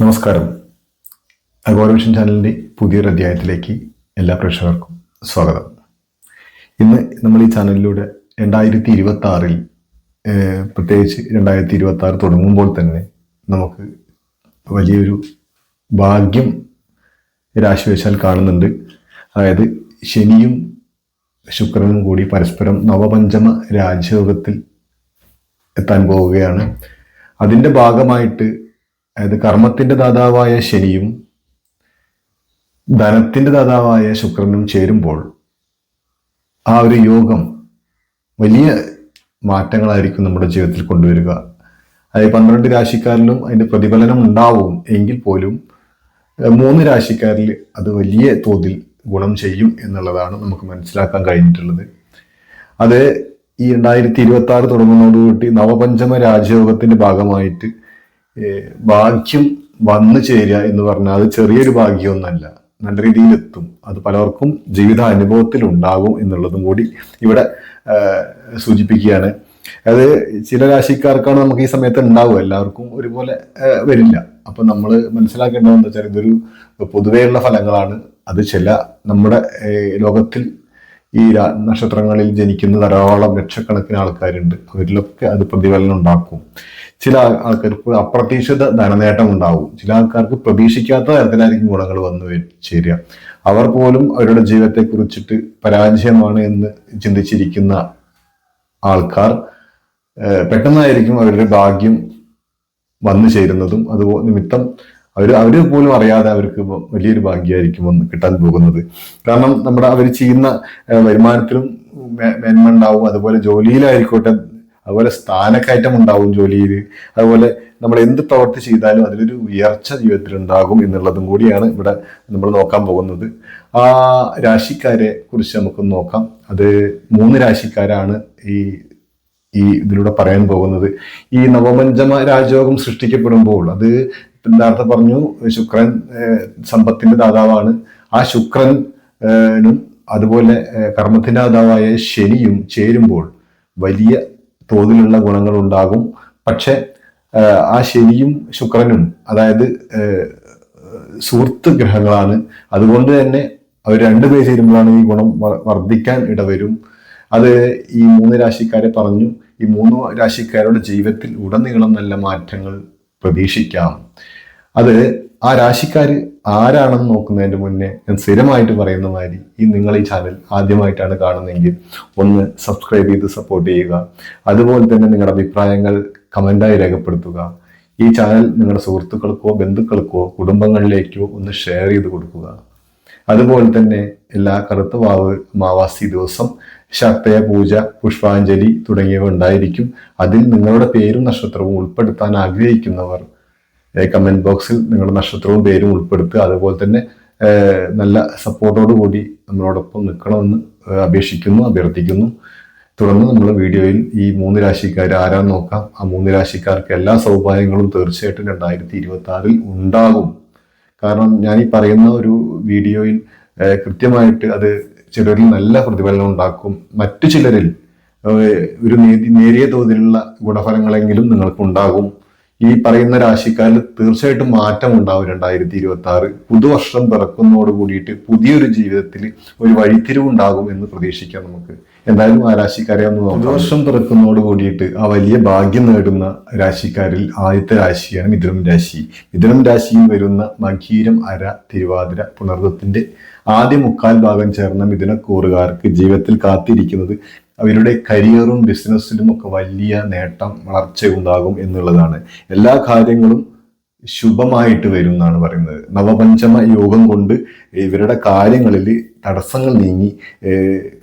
നമസ്കാരം. അഗോറവിഷൻ ചാനലിന്റെ പുതിയൊരു അധ്യായത്തിലേക്ക് എല്ലാ പ്രേക്ഷകർക്കും സ്വാഗതം. ഇന്ന് നമ്മൾ ഈ ചാനലിലൂടെ രണ്ടായിരത്തി ഇരുപത്തി ആറിൽ പ്രത്യേകിച്ച് രണ്ടായിരത്തി ഇരുപത്തി ആറ് തുടങ്ങുമ്പോൾ തന്നെ നമുക്ക് വലിയൊരു ഭാഗ്യം രാശിവശാൽ കാണുന്നുണ്ട്. അതായത് ശനിയും ശുക്രനും കൂടി പരസ്പരം നവപഞ്ചമ രാജയോഗത്തിൽ എത്താൻ പോവുകയാണ്. അതിന്റെ ഭാഗമായിട്ട് അതായത് കർമ്മത്തിന്റെ ദാതാവായ ശനിയും ധനത്തിന്റെ ദാതാവായ ശുക്രനും ചേരുമ്പോൾ ആ ഒരു യോഗം വലിയ മാറ്റങ്ങളായിരിക്കും നമ്മുടെ ജീവിതത്തിൽ കൊണ്ടുവരിക. അതായത് പന്ത്രണ്ട് രാശിക്കാരിലും അതിന്റെ പ്രതിഫലനം ഉണ്ടാവും എങ്കിൽ പോലും മൂന്ന് രാശിക്കാരിൽ അത് വലിയ തോതിൽ ഗുണം ചെയ്യും എന്നുള്ളതാണ് നമുക്ക് മനസ്സിലാക്കാൻ കഴിഞ്ഞിട്ടുള്ളത്. അത് ഈ രണ്ടായിരത്തി ഇരുപത്തി ആറ് തുടങ്ങുന്നതോടുകൂടി നവപഞ്ചമ രാജയോഗത്തിന്റെ ഭാഗമായിട്ട് ഭാഗ്യം വന്നു ചേരുക എന്ന് പറഞ്ഞാൽ അത് ചെറിയൊരു ഭാഗ്യമൊന്നല്ല നല്ല രീതിയിൽ എത്തും. അത് പലർക്കും ജീവിത അനുഭവത്തിൽ ഉണ്ടാകും എന്നുള്ളതും കൂടി ഇവിടെ സൂചിപ്പിക്കുകയാണ്. അത് ചില രാശിക്കാർക്കാണ് നമുക്ക് ഈ സമയത്ത് ഉണ്ടാവുക. എല്ലാവർക്കും ഒരുപോലെ വരില്ല. അപ്പൊ നമ്മൾ മനസ്സിലാക്കേണ്ടത് എന്താ വെച്ചാൽ ഇതൊരു പൊതുവെയുള്ള ഫലങ്ങളാണ്. അത് ചില നമ്മുടെ ലോകത്തിൽ ഈ നക്ഷത്രങ്ങളിൽ ജനിക്കുന്ന ധാരാളം ലക്ഷക്കണക്കിന് ആൾക്കാരുണ്ട്. അവരിലൊക്കെ അത് പ്രതിഫലനം ഉണ്ടാക്കും. ചില ആൾ- ആൾക്കാർക്ക് അപ്രതീക്ഷിത ധനനേട്ടം ഉണ്ടാവും. ചില ആൾക്കാർക്ക് പ്രതീക്ഷിക്കാത്ത തരത്തിലായിരിക്കും ഗുണങ്ങൾ വന്നു ചേരുക. അവർ പോലും അവരുടെ ജീവിതത്തെ കുറിച്ചിട്ട് പരാജയമാണ് എന്ന് ചിന്തിച്ചിരിക്കുന്ന ആൾക്കാർ പെട്ടെന്നായിരിക്കും അവരുടെ ഭാഗ്യം വന്നു ചേരുന്നതും അത് നിമിത്തം അവർ അവർ പോലും അറിയാതെ അവർക്ക് വലിയൊരു ഭാഗ്യമായിരിക്കും വന്ന് കിട്ടാൻ പോകുന്നത്. കാരണം നമ്മുടെ അവർ ചെയ്യുന്ന വരുമാനത്തിലും മേന്മ ഉണ്ടാവും. അതുപോലെ ജോലിയിലായിക്കോട്ടെ അതുപോലെ സ്ഥാനക്കയറ്റം ഉണ്ടാവും ജോലിയിൽ. അതുപോലെ നമ്മൾ എന്ത് പ്രവൃത്തി ചെയ്താലും അതിലൊരു ഉയർച്ച ജീവിതത്തിൽ ഉണ്ടാകും എന്നുള്ളതും കൂടിയാണ് ഇവിടെ നമ്മൾ നോക്കാൻ പോകുന്നത്. ആ രാശിക്കാരെ കുറിച്ച് നമുക്ക് നോക്കാം. അത് മൂന്ന് രാശിക്കാരാണ് ഈ ഈ ഇതിലൂടെ പറയാൻ പോകുന്നത്. ഈ നവപഞ്ചമ രാജയോഗം സൃഷ്ടിക്കപ്പെടുമ്പോൾ അത് നേരത്തെ പറഞ്ഞു ശുക്രൻ സമ്പത്തിന്റെ ദാതാവാണ്. ആ ശുക്രനും അതുപോലെ കർമ്മത്തിന്റെ ദാതാവായ ശനിയും ചേരുമ്പോൾ വലിയ തോതിലുള്ള ഗുണങ്ങൾ ഉണ്ടാകും. പക്ഷെ ആ ശനിയും ശുക്രനും അതായത് സുഹൃത്ത് ഗ്രഹങ്ങളാണ്. അതുകൊണ്ട് തന്നെ അവർ രണ്ടുപേർ ചേരുമ്പോഴാണ് ഈ ഗുണം വർദ്ധിക്കാൻ ഇടവരും. അത് ഈ മൂന്ന് രാശിക്കാരെ പറഞ്ഞു ഈ മൂന്ന് രാശിക്കാരുടെ ജീവിതത്തിൽ ഉടനീളം നല്ല മാറ്റങ്ങൾ പ്രതീക്ഷിക്കാം. അത് ആ രാശിക്കാർ ആരാണെന്ന് നോക്കുന്നതിന്റെ മുന്നേ ഞാൻ സ്ഥിരമായിട്ട് പറയുന്ന മാതിരി ഈ നിങ്ങൾ ഈ ചാനൽ ആദ്യമായിട്ടാണ് കാണുന്നതെങ്കിൽ ഒന്ന് സബ്സ്ക്രൈബ് ചെയ്ത് സപ്പോർട്ട് ചെയ്യുക. അതുപോലെ തന്നെ നിങ്ങളുടെ അഭിപ്രായങ്ങൾ കമന്റായി രേഖപ്പെടുത്തുക. ഈ ചാനൽ നിങ്ങളുടെ സുഹൃത്തുക്കൾക്കോ ബന്ധുക്കൾക്കോ കുടുംബങ്ങളിലേക്കോ ഒന്ന് ഷെയർ ചെയ്ത് കൊടുക്കുക. അതുപോലെ തന്നെ എല്ലാ കറുത്ത വാവ് അമാവാസി ദിവസം ശക്തയ പൂജ പുഷ്പാഞ്ജലി തുടങ്ങിയവ ഉണ്ടായിരിക്കും. അതിൽ നിങ്ങളുടെ പേരും നക്ഷത്രവും ഉൾപ്പെടുത്താൻ ആഗ്രഹിക്കുന്നവർ കമന്റ് ബോക്സിൽ നിങ്ങളുടെ നക്ഷത്രവും പേരും ഉൾപ്പെടുത്തുക. അതുപോലെ തന്നെ നല്ല സപ്പോർട്ടോടു കൂടി നമ്മളോടൊപ്പം നിൽക്കണമെന്ന് അപേക്ഷിക്കുന്നു അഭ്യർത്ഥിക്കുന്നു. തുടർന്ന് നമ്മൾ വീഡിയോയിൽ ഈ മൂന്ന് രാശിക്കാർ ആരാ നോക്കാം. ആ മൂന്ന് രാശിക്കാർക്ക് എല്ലാ സൗഭാഗ്യങ്ങളും തീർച്ചയായിട്ടും രണ്ടായിരത്തി ഇരുപത്തി ആറിൽ ഉണ്ടാകും. കാരണം ഞാൻ ഈ പറയുന്ന ഒരു വീഡിയോയിൽ കൃത്യമായിട്ട് അത് ചിലരിൽ നല്ല പ്രതിഫലനം ഉണ്ടാക്കും. മറ്റു ചിലരിൽ ഒരു നേരി- നേരിയ തോതിലുള്ള ഗുണഫലങ്ങളെങ്കിലും നിങ്ങൾക്ക് ഉണ്ടാകും ഈ പറയുന്ന രാശിക്കാരിൽ തീർച്ചയായിട്ടും മാറ്റം ഉണ്ടാവും രണ്ടായിരത്തി ഇരുപത്തി ആറ് പുതുവർഷം പിറക്കുന്നതോട് കൂടിയിട്ട് പുതിയൊരു ജീവിതത്തിൽ ഒരു വഴിത്തിരിവ് ഉണ്ടാകും എന്ന് പ്രതീക്ഷിക്കാം നമുക്ക്. എന്തായാലും ആ രാശിക്കാരെ ഒന്ന് പുതുവർഷം പിറക്കുന്നതോട് കൂടിയിട്ട് ആ വലിയ ഭാഗ്യം നേടുന്ന രാശിക്കാരിൽ ആദ്യത്തെ രാശിയാണ് മിഥുനം രാശി. മിഥുനം രാശിയിൽ വരുന്ന മഖീരം അര തിരുവാതിര പുണർവത്തിന്റെ ആദ്യ മുക്കാൽ ഭാഗം ചേർന്ന മിഥുനക്കൂറുകാർക്ക് ജീവിതത്തിൽ കാത്തിരിക്കുന്നത് അവരുടെ കരിയറും ബിസിനസ്സിലും ഒക്കെ വലിയ നേട്ടം വളർച്ച ഉണ്ടാകും എന്നുള്ളതാണ്. എല്ലാ കാര്യങ്ങളും ശുഭമായിട്ട് വരും എന്നാണ് പറയുന്നത്. നവപഞ്ചമ യോഗം കൊണ്ട് ഇവരുടെ കാര്യങ്ങളിൽ തടസ്സങ്ങൾ നീങ്ങി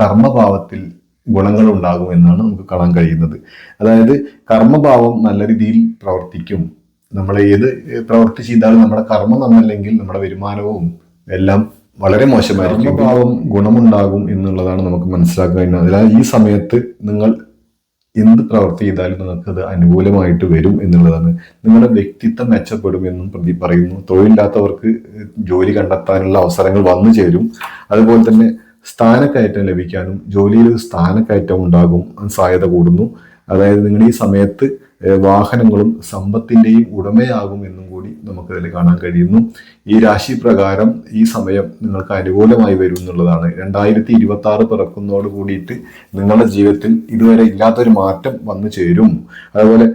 കർമ്മഭാവത്തിൽ ഗുണങ്ങൾ ഉണ്ടാകും എന്നാണ് നമുക്ക് കാണാൻ കഴിയുന്നത്. അതായത് കർമ്മഭാവം നല്ല രീതിയിൽ പ്രവർത്തിക്കും. നമ്മൾ ഏത് പ്രവൃത്തി ചെയ്താലും നമ്മുടെ കർമ്മം നന്നല്ലെങ്കിൽ നമ്മുടെ വരുമാനവും എല്ലാം വളരെ മോശമായിരിക്കും. ഭാവം ഗുണമുണ്ടാകും എന്നുള്ളതാണ് നമുക്ക് മനസ്സിലാക്കാൻ അതിനാൽ ഈ സമയത്ത് നിങ്ങൾ എന്ത് പ്രവൃത്തി ചെയ്താലും അത് അനുകൂലമായിട്ട് വരും എന്നുള്ളതാണ്. നിങ്ങളുടെ വ്യക്തിത്വം മെച്ചപ്പെടുമെന്നും പ്രതി പറയുന്നു. തൊഴിലില്ലാത്തവർക്ക് ജോലി കണ്ടെത്താനുള്ള അവസരങ്ങൾ വന്നു ചേരും. അതുപോലെ തന്നെ സ്ഥാനക്കയറ്റം ലഭിക്കാനും ജോലിയിൽ ഒരു സ്ഥാനക്കയറ്റം ഉണ്ടാകും. സാധ്യത കൂടുന്നു. അതായത് നിങ്ങൾ ഈ സമയത്ത് വാഹനങ്ങളും സമ്പത്തിന്റെയും ഉടമയാകും എന്നും കൂടി നമുക്കതിൽ കാണാൻ കഴിയുന്നു. ഈ രാശി പ്രകാരം ഈ സമയം നിങ്ങൾക്ക് അനുകൂലമായി വരും എന്നുള്ളതാണ്. രണ്ടായിരത്തി ഇരുപത്തി ആറ് പിറക്കുന്നതോട് കൂടിയിട്ട് നിങ്ങളുടെ ജീവിതത്തിൽ ഇതുവരെ ഇല്ലാത്തൊരു മാറ്റം വന്നു ചേരും. അതുപോലെ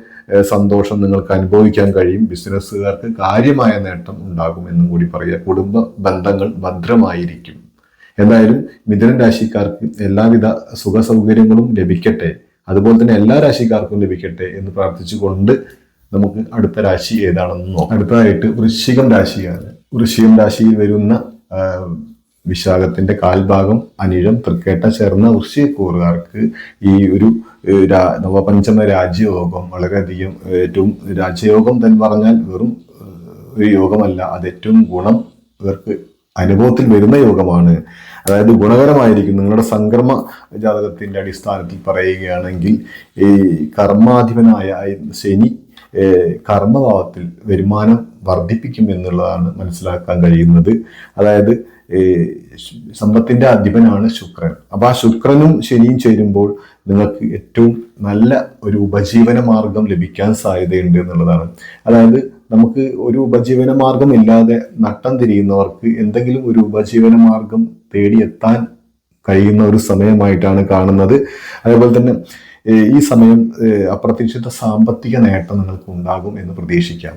സന്തോഷം നിങ്ങൾക്ക് അനുഭവിക്കാൻ കഴിയും. ബിസിനസ്സുകാർക്ക് കാര്യമായ നേട്ടം ഉണ്ടാകും എന്നും കൂടി പറയുക കുടുംബ ബന്ധങ്ങൾ ഭദ്രമായിരിക്കും. എന്തായാലും മിഥുനൻ രാശിക്കാർക്ക് എല്ലാവിധ സുഖ സൗകര്യങ്ങളും ലഭിക്കട്ടെ. അതുപോലെ തന്നെ എല്ലാ രാശിക്കാർക്കും ലഭിക്കട്ടെ എന്ന് പ്രാർത്ഥിച്ചുകൊണ്ട് നമുക്ക് അടുത്ത രാശി ഏതാണെന്ന് നോക്കാം. അടുത്തതായിട്ട് വൃശ്ചികം രാശിയാണ്. വൃശ്ചികം രാശിയിൽ വരുന്ന വിശാഖത്തിന്റെ കാൽഭാഗം അനിഴം തൃക്കേട്ട ചേർന്ന വൃശ്ചികക്കൂറുകാർക്ക് ഈ ഒരു നവപഞ്ചമ രാജ്യയോഗം വളരെയധികം ഏറ്റവും രാജ്യയോഗം തന്നെ പറഞ്ഞാൽ വെറും ഒരു യോഗമല്ല. അത് ഏറ്റവും ഗുണം ഇവർക്ക് അനുഭവത്തിൽ വരുന്ന യോഗമാണ്. അതായത് ഗുണകരമായിരിക്കും. നിങ്ങളുടെ സംക്രമ ജാതകത്തിന്റെ അടിസ്ഥാനത്തിൽ പറയുകയാണെങ്കിൽ ഈ കർമാധിപനായ ശനി കർമ്മഭാവത്തിൽ വരുമാനം വർദ്ധിപ്പിക്കും എന്നുള്ളതാണ് മനസ്സിലാക്കാൻ കഴിയുന്നത്. അതായത് സമ്പത്തിന്റെ അധിപനാണ് ശുക്രൻ. അപ്പോൾ ആ ശുക്രനും ശനിയും ചേരുമ്പോൾ നിങ്ങൾക്ക് ഏറ്റവും നല്ല ഒരു ഉപജീവന മാർഗം ലഭിക്കാൻ സാധ്യതയുണ്ട് എന്നുള്ളതാണ്. അതായത് നമുക്ക് ഒരു ഉപജീവന മാർഗം ഇല്ലാതെ നട്ടം തിരിയുന്നവർക്ക് എന്തെങ്കിലും ഒരു ഉപജീവന മാർഗം തേടിയെത്താൻ കഴിയുന്ന ഒരു സമയമായിട്ടാണ് കാണുന്നത്. അതേപോലെ തന്നെ ഈ സമയം അപ്രതീക്ഷിത സാമ്പത്തിക നേട്ടം നിങ്ങൾക്ക് ഉണ്ടാകും എന്ന് പ്രതീക്ഷിക്കാം.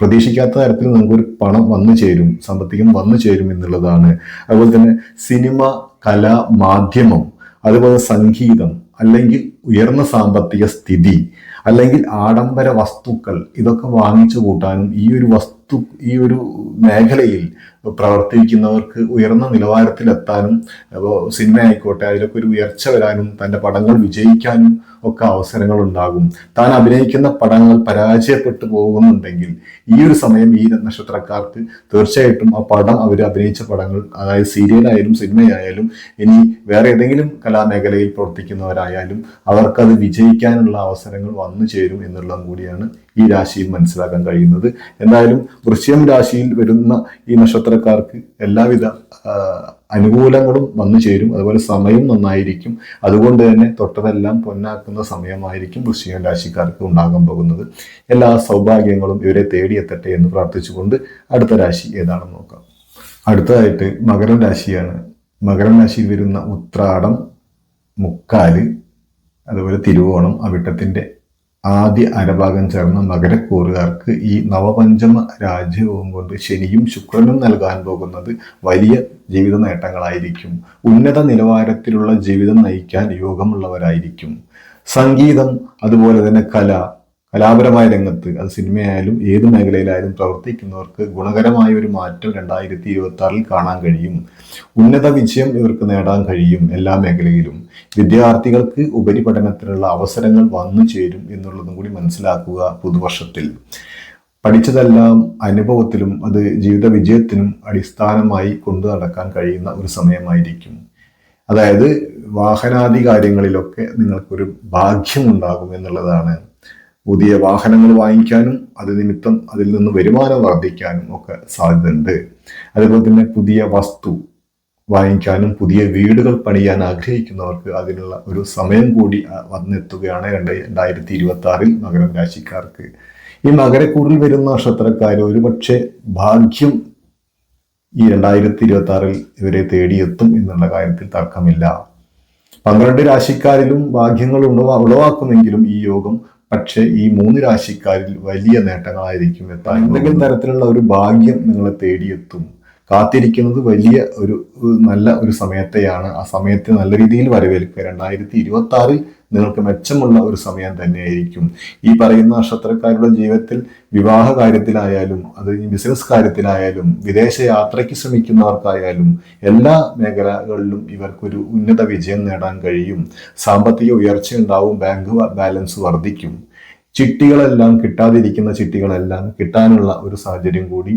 പ്രതീക്ഷിക്കാത്ത തരത്തിൽ നമുക്കൊരു പണം വന്നു ചേരും സാമ്പത്തികം വന്നു ചേരും എന്നുള്ളതാണ്. അതുപോലെ തന്നെ സിനിമ കല മാധ്യമം അതുപോലെ സംഗീതം അല്ലെങ്കിൽ ഉയർന്ന സാമ്പത്തിക സ്ഥിതി അല്ലെങ്കിൽ ആഡംബര വസ്തുക്കൾ ഇതൊക്കെ വാങ്ങിച്ചു കൂട്ടാനും ഈ ഒരു വസ്തു ഈ ഒരു മേഖലയിൽ പ്രവർത്തിക്കുന്നവർക്ക് ഉയർന്ന നിലവാരത്തിലെത്താനും സിനിമ ആയിക്കോട്ടെ അതിലൊക്കെ ഒരു ഉയർച്ച വരാനും തന്റെ പടങ്ങൾ വിജയിക്കാനും ഒക്കെ അവസരങ്ങൾ ഉണ്ടാകും താൻ അഭിനയിക്കുന്ന പടങ്ങൾ പരാജയപ്പെട്ടു പോകുന്നുണ്ടെങ്കിൽ ഈ ഒരു സമയം ഈ നക്ഷത്രക്കാർക്ക് തീർച്ചയായിട്ടും ആ പടം അവർ അഭിനയിച്ച പടങ്ങൾ അതായത് സീരിയലായാലും സിനിമയായാലും ഇനി വേറെ ഏതെങ്കിലും കലാമേഖലയിൽ പ്രവർത്തിക്കുന്നവരായാലും അവർക്കത് വിജയിക്കാനുള്ള അവസരങ്ങൾ വന്നു ചേരും എന്നുള്ളതും കൂടിയാണ് ഈ രാശിയിൽ മനസ്സിലാക്കാൻ കഴിയുന്നത്. എന്തായാലും വൃശ്ചികം രാശിയിൽ വരുന്ന ഈ നക്ഷത്രക്കാർക്ക് എല്ലാവിധ അനുകൂലങ്ങളും വന്നു ചേരും. അതുപോലെ സമയം നന്നായിരിക്കും. അതുകൊണ്ട് തന്നെ തൊട്ടതെല്ലാം പൊന്നാക്കുന്ന സമയമായിരിക്കും വൃശ്ചിക രാശിക്കാർക്ക് ഉണ്ടാകാൻ പോകുന്നത്. എല്ലാ സൗഭാഗ്യങ്ങളും ഇവരെ തേടിയെത്തട്ടെ എന്ന് പ്രാർത്ഥിച്ചുകൊണ്ട് അടുത്ത രാശി ഏതാണെന്ന് നോക്കാം. അടുത്തതായിട്ട് മകരം രാശിയാണ്. മകരം രാശിയിൽ വരുന്ന ഉത്രാടം മുക്കാൽ അതുപോലെ തിരുവോണം അവിട്ടത്തിന്റെ ആദ്യ അരഭാഗം ചേർന്ന മകരക്കൂറുകാർക്ക് ഈ നവപഞ്ചമ രാജ്യവും കൊണ്ട് ശനിയും ശുക്രനും നൽകാൻ പോകുന്നത് വലിയ ജീവിത നേട്ടങ്ങളായിരിക്കും. ഉന്നത നിലവാരത്തിലുള്ള ജീവിതം നയിക്കാൻ യോഗമുള്ളവരായിരിക്കും. സംഗീതം അതുപോലെ തന്നെ കല കലാപരമായ രംഗത്ത് അത് സിനിമയായാലും ഏത് മേഖലയിലായാലും പ്രവർത്തിക്കുന്നവർക്ക് ഗുണകരമായ ഒരു മാറ്റം രണ്ടായിരത്തി ഇരുപത്തി ആറിൽ കാണാൻ കഴിയും. ഉന്നത വിജയം ഇവർക്ക് നേടാൻ കഴിയും എല്ലാ മേഖലയിലും. വിദ്യാർത്ഥികൾക്ക് ഉപരിപഠനത്തിനുള്ള അവസരങ്ങൾ വന്നു ചേരും എന്നുള്ളതും കൂടി മനസ്സിലാക്കുക പുതുവർഷത്തിൽ. പഠിച്ചതെല്ലാം അനുഭവത്തിലും അത് ജീവിത വിജയത്തിനും അടിസ്ഥാനമായി കൊണ്ടു നടക്കാൻ കഴിയുന്ന ഒരു സമയമായിരിക്കും. അതായത് വാഹനാദി കാര്യങ്ങളിലൊക്കെ നിങ്ങൾക്കൊരു ഭാഗ്യം ഉണ്ടാകും എന്നുള്ളതാണ്. പുതിയ വാഹനങ്ങൾ വാങ്ങിക്കാനും അത് നിമിത്തം അതിൽ നിന്ന് വരുമാനം വർദ്ധിക്കാനും ഒക്കെ സാധ്യതയുണ്ട്. അതുപോലെ തന്നെ പുതിയ വസ്തു വാങ്ങിക്കാനും പുതിയ വീടുകൾ പണിയാൻ ആഗ്രഹിക്കുന്നവർക്ക് അതിനുള്ള ഒരു സമയം കൂടി വന്നെത്തുകയാണ് രണ്ട് രണ്ടായിരത്തി ഇരുപത്തി ആറിൽ മകരം രാശിക്കാർക്ക്. ഈ മകരക്കൂറിൽ വരുന്ന നക്ഷത്രക്കാർ ഒരുപക്ഷെ ഭാഗ്യം ഈ രണ്ടായിരത്തി ഇരുപത്തി ആറിൽ ഇവരെ തേടിയെത്തും എന്നുള്ള കാര്യത്തിൽ തർക്കമില്ല. പന്ത്രണ്ട് രാശിക്കാരിലും ഭാഗ്യങ്ങൾ ഉളവാ ഉളവാക്കുമെങ്കിലും ഈ യോഗം പക്ഷേ ഈ മൂന്ന് രാശിക്കാരിൽ വലിയ നേട്ടങ്ങളായിരിക്കും എത്താൻ എന്തെങ്കിലും തരത്തിലുള്ള ഒരു ഭാഗ്യം നിങ്ങളെ തേടിയെത്തും. കാത്തിരിക്കുന്നത് വലിയ ഒരു നല്ല ഒരു സമയത്തെയാണ്. ആ സമയത്തെ നല്ല രീതിയിൽ വരവേൽക്കുക. രണ്ടായിരത്തി ഇരുപത്തി ആറിൽ നിങ്ങൾക്ക് മെച്ചമുള്ള ഒരു സമയം തന്നെയായിരിക്കും. ഈ പറയുന്ന നക്ഷത്രക്കാരുടെ ജീവിതത്തിൽ വിവാഹ കാര്യത്തിലായാലും അത് ബിസിനസ് കാര്യത്തിലായാലും വിദേശ യാത്രയ്ക്ക് ശ്രമിക്കുന്നവർക്കായാലും എല്ലാ മേഖലകളിലും ഇവർക്കൊരു ഉന്നത വിജയം നേടാൻ കഴിയും. സാമ്പത്തിക ഉയർച്ച ഉണ്ടാവും ബാങ്ക് ബാലൻസ് വർദ്ധിക്കും. ചിട്ടികളെല്ലാം കിട്ടാതിരിക്കുന്ന ചിട്ടികളെല്ലാം കിട്ടാനുള്ള ഒരു സാഹചര്യം കൂടി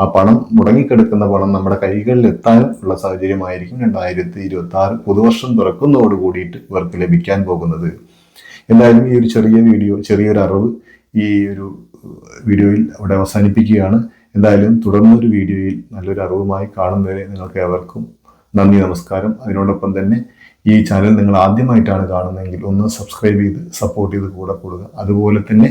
ആ പണം മുടങ്ങിക്കിടക്കുന്ന പണം നമ്മുടെ കൈകളിൽ എത്താനും ഉള്ള സാഹചര്യമായിരിക്കും രണ്ടായിരത്തി ഇരുപത്തി ആറ് പുതുവർഷം തുറക്കുന്നതോട് കൂടിയിട്ട് ഇവർക്ക് ലഭിക്കാൻ പോകുന്നത്. എന്തായാലും ഈ ഒരു ചെറിയ വീഡിയോ ചെറിയൊരു അറിവ് ഈ ഒരു വീഡിയോയിൽ അവിടെ അവസാനിപ്പിക്കുകയാണ്. എന്തായാലും തുടർന്നൊരു വീഡിയോയിൽ നല്ലൊരു അറിവുമായി കാണുന്നവരെ നിങ്ങൾക്ക് ഏവർക്കും നന്ദി നമസ്കാരം. അതിനോടൊപ്പം തന്നെ ഈ ചാനൽ നിങ്ങൾ ആദ്യമായിട്ടാണ് കാണുന്നതെങ്കിൽ ഒന്ന് സബ്സ്ക്രൈബ് ചെയ്ത് സപ്പോർട്ട് ചെയ്ത് കൂടെ കൂടുക. അതുപോലെ തന്നെ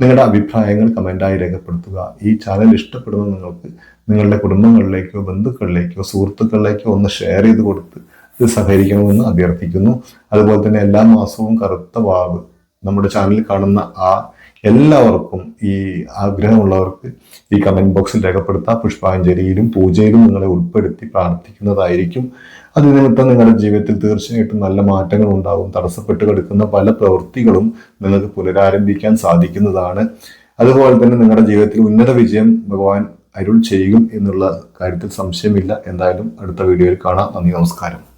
നിങ്ങളുടെ അഭിപ്രായങ്ങൾ കമന്റായി രേഖപ്പെടുത്തുക. ഈ ചാനൽ ഇഷ്ടപ്പെടുന്ന നിങ്ങൾക്ക് നിങ്ങളുടെ കുടുംബങ്ങളിലേക്കോ ബന്ധുക്കളിലേക്കോ സുഹൃത്തുക്കളിലേക്കോ ഒന്ന് ഷെയർ ചെയ്ത് കൊടുത്ത് ഇത് സഹകരിക്കണമെന്ന് അഭ്യർത്ഥിക്കുന്നു. അതുപോലെ തന്നെ എല്ലാ മാസവും കറുത്ത വാവ് നമ്മുടെ ചാനലിൽ കാണുന്ന ആ എല്ലാവർക്കും ഈ ആഗ്രഹമുള്ളവർക്ക് ഈ കമന്റ് ബോക്സിൽ രേഖപ്പെടുത്താം. പുഷ്പാഞ്ജലിയിലും പൂജയിലും നിങ്ങളെ ഉൾപ്പെടുത്തി പ്രാർത്ഥിക്കുന്നതായിരിക്കും. അത് നിമിത്തം നിങ്ങളുടെ ജീവിതത്തിൽ തീർച്ചയായിട്ടും നല്ല മാറ്റങ്ങൾ ഉണ്ടാവും. തടസ്സപ്പെട്ട് കിടക്കുന്ന പല പ്രവൃത്തികളും നിങ്ങൾക്ക് പുനരാരംഭിക്കാൻ സാധിക്കുന്നതാണ്. അതുപോലെ തന്നെ നിങ്ങളുടെ ജീവിതത്തിൽ ഉന്നത വിജയം ഭഗവാൻ അരുൾ ചെയ്യും എന്നുള്ള കാര്യത്തിൽ സംശയമില്ല. എന്തായാലും അടുത്ത വീഡിയോയിൽ കാണാം. നന്ദി നമസ്കാരം.